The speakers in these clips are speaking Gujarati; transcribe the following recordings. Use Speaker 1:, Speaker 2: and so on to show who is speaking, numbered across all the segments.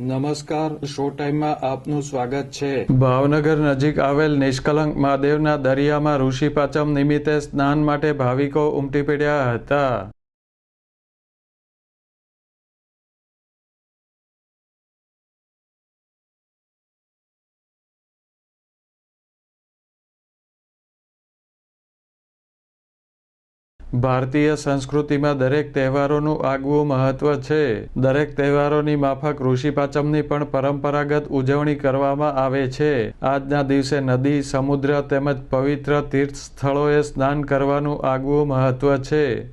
Speaker 1: નમસ્કાર, શો ટાઈમમાં આપનું સ્વાગત છે.
Speaker 2: ભાવનગર નજીક આવેલ નિષ્કલંક મહાદેવના દરિયામાં ઋષિ પાચમ નિમિત્તે સ્નાન માટે ભાવિકો ઉમટી પડ્યા હતા. ભારતીય સંસ્કૃતિમાં દરેક તહેવારોનું આગવું મહત્વ છે. દરેક તહેવારોની માફક ઋષિ પાચમની પણ પરંપરાગત ઉજવણી કરવામાં આવે છે. આજના દિવસે નદી, સમુદ્ર તેમજ પવિત્ર તીર્થ સ્થળોએ સ્નાન કરવાનું આગવું મહત્વ છે.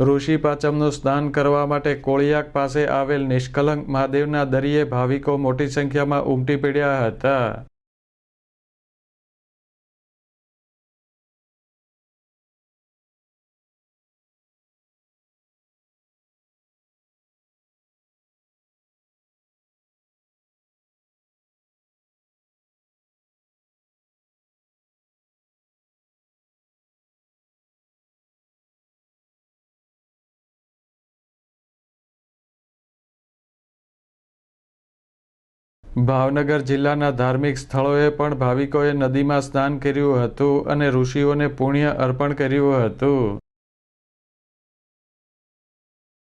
Speaker 2: ઋષિ પાચમનું સ્નાન કરવા માટે કોળિયાક પાસે આવેલ નિષ્કલંક મહાદેવના દરિયે ભાવિકો મોટી સંખ્યામાં ઉમટી પડ્યા હતા. ભાવનગર જિલ્લાના ધાર્મિક સ્થળોએ પણ ભાવિકોએ નદીમાં સ્નાન કર્યું હતું અને ઋષિઓને પુણ્ય અર્પણ કર્યું હતું.